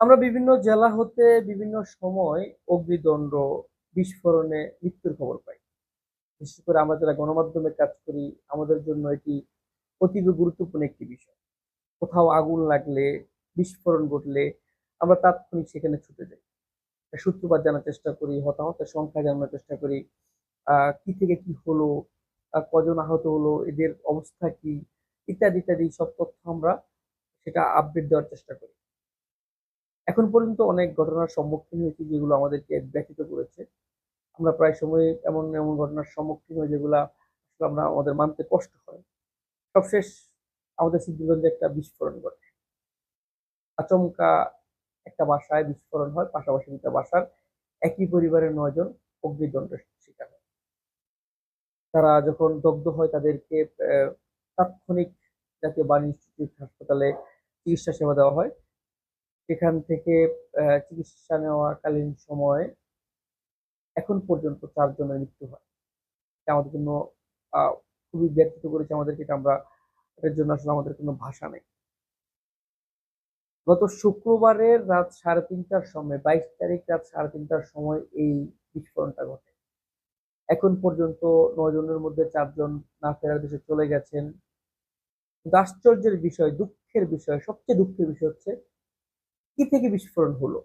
আমরা বিভিন্ন জেলা হতে বিভিন্ন সময় অগ্নিদণ্ড, বিস্ফোরণে মৃত্যুর খবর পাই। বিশেষ করে আমরা যারা গণমাধ্যমে কাজ করি, আমাদের জন্য এটি অতীব গুরুত্বপূর্ণ একটি বিষয়। কোথাও আগুন লাগলে, বিস্ফোরণ ঘটলে আমরা তাৎক্ষণিক সেখানে ছুটে যাই। সূত্রপাত জানার চেষ্টা করি, হতাহতের সংখ্যা জানার চেষ্টা করি কি থেকে কি হলো কজন আহত হলো, এদের অবস্থা কি, ইত্যাদি ইত্যাদি সব তথ্য আমরা সেটা আপডেট দেওয়ার চেষ্টা করি। এখন পর্যন্ত অনেক ঘটনার সম্মুখীন হয়েছি যেগুলো আমাদেরকে ব্যথিত করেছে। আমরা প্রায় সময় এমন এমন ঘটনার সম্মুখীন হই যেগুলা আসলে আমরা আমাদের মানতে কষ্ট হয়। সবশেষ আমাদের সিদ্ধিগঞ্জে একটা বিস্ফোরণ ঘটে। আচমকা একটা বাসায় বিস্ফোরণ হয়, পাশাপাশি দুটা বাসার একই পরিবারের নয়জন অগ্নিদণ্ডের শিকার হয়। তারা যখন দগ্ধ হয় তাদেরকে তাৎক্ষণিক জাতীয় বাণী ইনস্টিটিউট হাসপাতালে চিকিৎসা সেবা দেওয়া হয়। সেখান থেকে চিকিৎসা নেওয়াকালীন সময়ে এখন পর্যন্ত চারজনের মৃত্যু হয়। আমাদের জন্য খুবই ব্যথিত করেছে আমাদেরকে আমরা, এটার জন্য আসলে আমাদের কোনো ভাষা নেই। গত শুক্রবারের রাত সাড়ে তিনটার সময়, বাইশ তারিখ রাত সাড়ে তিনটার সময় এই বিস্ফোরণটা ঘটে। এখন পর্যন্ত নয় জনের মধ্যে চারজন না ফেরার দেশে চলে গেছেন। কিন্তু আশ্চর্যের বিষয়, দুঃখের বিষয়, সবচেয়ে দুঃখের বিষয় হচ্ছে কি থেকে বিস্ফোরণ হলো?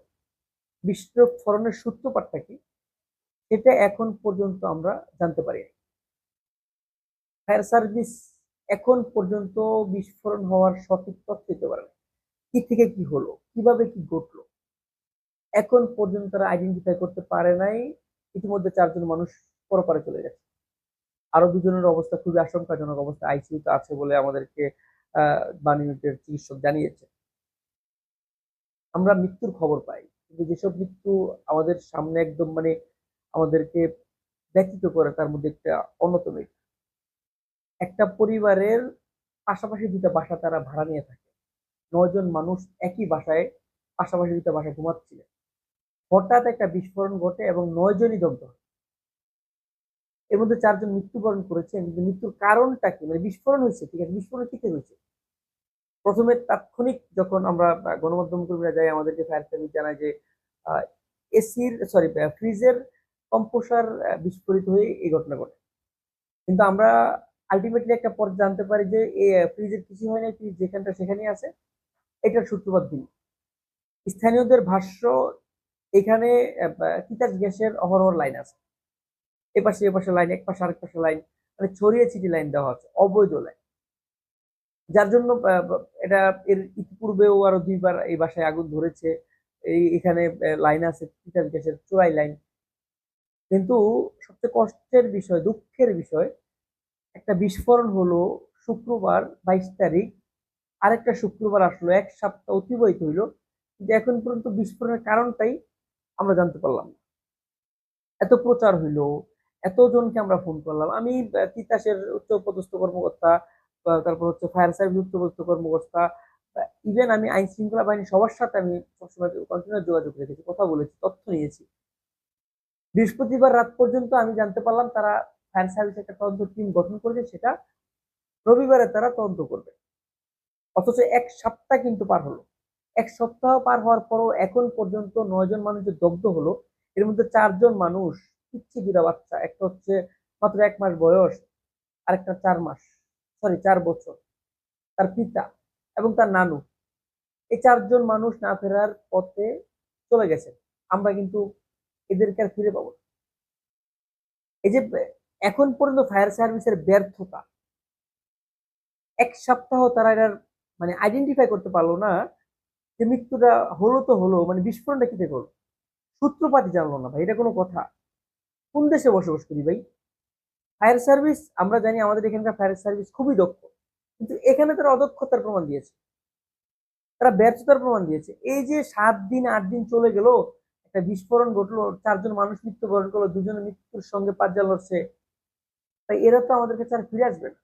বিস্ফোরণের সূত্রপাতটা কি? সেটা এখন পর্যন্ত আমরা জানতে পারি ফায়ার সার্ভিস এখন পর্যন্ত বিস্ফোরণ হওয়ার সঠিক তথ্য দিতে পারে। কি থেকে কি হলো? কীভাবে কি ঘটলো? এখন পর্যন্ত তারা আইডেন্টিফাই করতে পারে নাই। ইতিমধ্যে চারজন মানুষ পরপারে চলে গেছে। আরও দুজনের অবস্থা খুবই আশঙ্কাজনক অবস্থা। আইসিইউতে আছে বলে আমাদেরকে বাণিজ্যের চিকিৎসক জানিয়েছে। আমরা মৃত্যুর খবর পাই। কিন্তু যেসব মৃত্যু আমাদের সামনে একদম মানে আমাদেরকে ব্যতীত করে, তার মধ্যে একটা অন্যতম একটা পরিবারের পাশাপাশি দুটা বাসা তারা ভাড়া নিয়ে থাকে। নয়জন মানুষ একই বাসায় পাশাপাশি দুটা বাসায় ঘুমাচ্ছিলেন হঠাৎ একটা বিস্ফোরণ ঘটে এবং নয়জনই দগ্ধ হয়। এর মধ্যে চারজন মৃত্যুবরণ করেছেন, কিন্তু মৃত্যুর কারণটা কি? মানে বিস্ফোরণ হয়েছে, ঠিক আছে? বিস্ফোরণ কি হয়েছে। প্রথমে তাৎক্ষণিক যখন আমরা গণমাধ্যম কর্মীরা যাই, আমাদেরকে ফায়ার সার্ভিস জানায় যে এসির, সরি ফ্রিজের কম্পোসার বিস্ফোরিত হয়ে এই ঘটনা ঘটে। কিন্তু আমরা আলটিমেটলি একটা পর জানতে পারি যে এই ফ্রিজের কিছু হয় না ফ্রিজ যেখানটা সেখানেই আছে, এটার সূত্রপাত দিন স্থানীয়দের ভাষ্য, এখানে তিতাস গ্যাসের অহরহ লাইন আছে। এপাশে এপাশে লাইন এক পাশে আরেক পাশে লাইন মানে ছড়িয়ে ছিটি লাইন দেওয়া আছে, অবৈধ লাইন। যার জন্য এটা এর ইতিপূর্বেও আরও দুইবার এই বাসায় আগুন ধরেছে। এই এখানে লাইন আছে তিতাস গ্যাসের চোরাই লাইন। কিন্তু সবচেয়ে কষ্টের বিষয়, দুঃখের বিষয়, একটা বিস্ফোরণ হলো শুক্রবার বাইশ তারিখ। আরেকটা শুক্রবার আসলো, এক সপ্তাহ অতিবাহিত হইল। কিন্তু এখন পর্যন্ত বিস্ফোরণের কারণটাই আমরা জানতে পারলাম এত প্রচার হইল, এতজনকে আমরা ফোন করলাম। আমি তিতাসের উচ্চ পদস্থ কর্মকর্তা তারপর হচ্ছে ফায়ার সার্ভিস পদস্থ কর্মকর্তা ইভেন আমি আইন শৃঙ্খলা বাহিনী সবার সাথে আমি সবসময় কন্টিনিউ যোগাযোগ রেখেছি, কথা বলেছি, তথ্য নিয়েছি। বৃহস্পতিবার রাত পর্যন্ত আমি জানতে পারলাম তারা ফায়ার সার্ভিস একটা তদন্ত টিম গঠন করেছে, সেটা রবিবারে তারা তদন্ত করবে। অথচ এক সপ্তাহ কিন্তু পার হলো। এক সপ্তাহ পার হওয়ার পরও এখন পর্যন্ত নয়জন মানুষ যে দগ্ধ হলো, এর মধ্যে চারজন মানুষ পিচ্ছি দুটা বাচ্চা, একটা হচ্ছে মাত্র এক মাস বয়স, আরেকটা চার মাস। সরি, চার বছর। তার পিতা এবং তার নানু। এই চারজন মানুষ না ফেরার পথে চলে গেছে। আমরা কিন্তু এদেরকে আর ফিরে পাবো এই যে, এখন পর্যন্ত ফায়ার সার্ভিসের ব্যর্থতা, এক সপ্তাহ তারা এটার মানে আইডেন্টিফাই করতে পারল না যে মৃত্যুটা হলো তো হলো মানে বিস্ফোরণটা কি থেকে হলো? সূত্রপাতি জানলো না ভাই, এটা কোনো কথা। কোন দেশে বসবাস করি ভাই? ফায়ার সার্ভিস, আমরা জানি আমাদের এখানকার ফায়ার সার্ভিস খুবই দক্ষ, কিন্তু এখানে তারা অদক্ষতার প্রমাণ দিয়েছে। তারা ব্যর্থতার প্রমাণ দিয়েছে। এই যে সাত দিন, আট দিন চলে গেল, একটা বিস্ফোরণ ঘটলো, চারজন মানুষ মৃত্যুবরণ করল দুজনের মৃত্যুর সঙ্গে পাঁচজা লড়ছে তাই এরা তো আমাদের কাছে আর ফিরে আসবে না।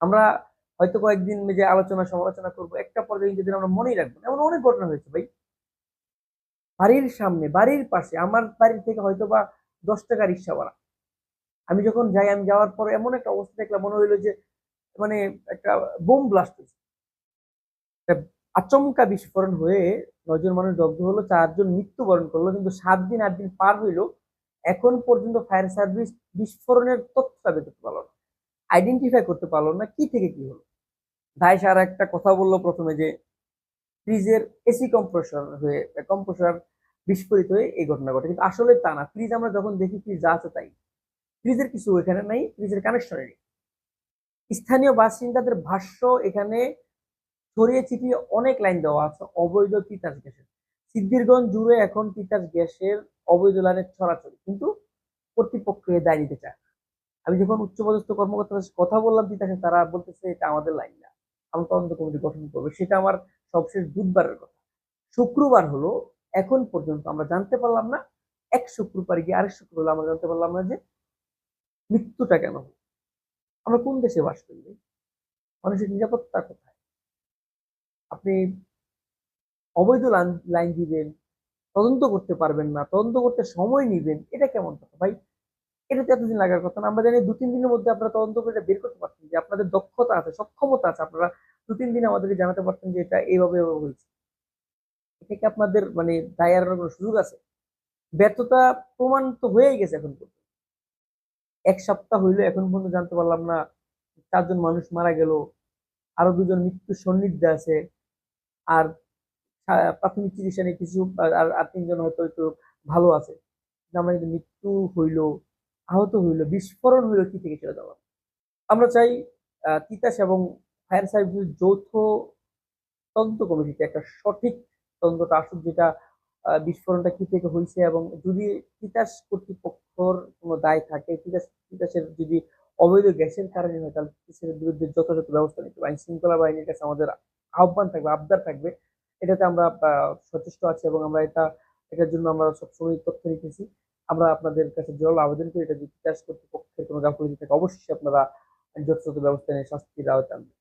আমরা হয়তো কয়েকদিন যে আলোচনা, সমালোচনা করব, একটা পর্যায়ে যেদিন আমরা মনেই রাখব। এমন অনেক ঘটনা হয়েছে ভাই। বাড়ির সামনে, বাড়ির পাশে, আমার বাড়ির থেকে হয়তো বা দশ টাকা রিক্সা ভাড়া। আমি যখন যাই, আমি যাওয়ার পর এমন একটা অবস্থা দেখলাম, মনে হইল যে মানে একটা বোম ব্লাস্ট হয়েছে আচমকা বিস্ফোরণ হয়ে নয়জন মানুষ দগ্ধ হলো, চারজন মৃত্যুবরণ করল, কিন্তু সাত দিন, আট দিন পার হইল, এখন পর্যন্ত ফায়ার সার্ভিস বিস্ফোরণের তথ্যটা বের করতে পারল না। আইডেন্টিফাই করতে পারল না কি থেকে কি হলো। দাইশ আর একটা কথা বলল প্রথমে যে, ফ্রিজের এসি কম্প্রেসর হয়ে কম্প্রেসর বিস্ফোরিত হয়ে এই ঘটনা ঘটে। কিন্তু আসলে তা না, ফ্রিজ আমরা যখন দেখি, ফ্রিজ যা আছে তাই। ফ্রিজের কিছু এখানে নাই, ফ্রিজের কানেকশনে নেই। স্থানীয় বাসিন্দাদের ভাষ্য এখানে ছড়িয়ে ছিটিয়ে অনেক লাইন দেওয়া আছে, অবৈধ তিতাস গ্যাসের। সিদ্ধিরগঞ্জ জুড়ে এখন তিতাস গ্যাসের অবৈধ লাইনের ছড়াছড়ি, কিন্তু কর্তৃপক্ষ দায় নিতে চায়। আমি যখন উচ্চপদস্থ কর্মকর্তাদের সাথে কথা বললাম তিতাসে তারা বলতেছে, এটা আমাদের লাইন না। আমরা তদন্ত কমিটি গঠন করবে। সেটা আমার সবশেষ বুধবারের কথা। শুক্রবার হলো, এখন পর্যন্ত আমরা জানতে পারলাম না, এক শুক্রবার গিয়ে আরেক শুক্রবার হলো, আমরা জানতে পারলাম না যে মৃত্যুটা কেন? আমরা কোন দেশে বাস করি মানুষের নিরাপত্তা কোথায়? আপনি অবৈধ লাইন- দিবেন, তদন্ত করতে পারবেন না, তদন্ত করতে সময় নিবেন, এটা কেমন কথা ভাই? এটা তো এতদিন লাগার কথা না। আমরা জানি দু তিন দিনের মধ্যে আপনারা তদন্ত করে এটা বের করতে পারতেন যে আপনাদের দক্ষতা আছে, সক্ষমতা আছে। আপনারা দু তিন দিন আমাদেরকে জানাতে পারতেন যে এটা এইভাবে হয়েছে। এটা কি আপনাদের মানে দায় কোনো সুযোগ আছে? ব্যর্থতা প্রমাণ তো হয়েই গেছে এখন পর্যন্ত। এক সপ্তাহ হইল এখন পর্যন্ত জানতে পারলাম না চারজন মানুষ মারা গেল, আরও দুজন মৃত্যু সন্নিধ্যে আছে, আর প্রাথমিক চিকিৎসা নিয়ে কিছু, আর, আর- তিনজন হয়তো একটু ভালো আছে। আমরা কিন্তু মৃত্যু হইল, আহত হইল, বিস্ফোরণ হইল, কি থেকে চলে যাওয়া আমরা চাই তিতাস এবং ফায়ার সার্ভিসের যৌথ তদন্ত কমিটিতে একটা সঠিক তদন্তটা আসুক, যেটা বিস্ফোরণটা কি থেকে হয়েছে এবং যদি তিতাস কর্তৃপক্ষর কোনো দায় থাকে, তিতাস, তিতাসের যদি অবৈধ গ্যাসের কারণে হয়, তাহলে তিতাসের বিরুদ্ধে যথাযথ ব্যবস্থা নিতে আইন শৃঙ্খলা বাহিনীর কাছে আমাদের আহ্বান থাকবে, আবদার থাকবে। এটাতে আমরা সচেষ্ট আছি এবং আমরা এটা, এটার জন্য আমরা সবসময় তথ্য রেখেছি। আমরা আপনাদের কাছে জল আবেদন করি এটা যদি তিতাস কর্তৃপক্ষের কোনো গাফলতি থাকে, অবশ্যই আপনারা যথাযথ ব্যবস্থা নিয়ে শাস্তির আওতায় আনবেন।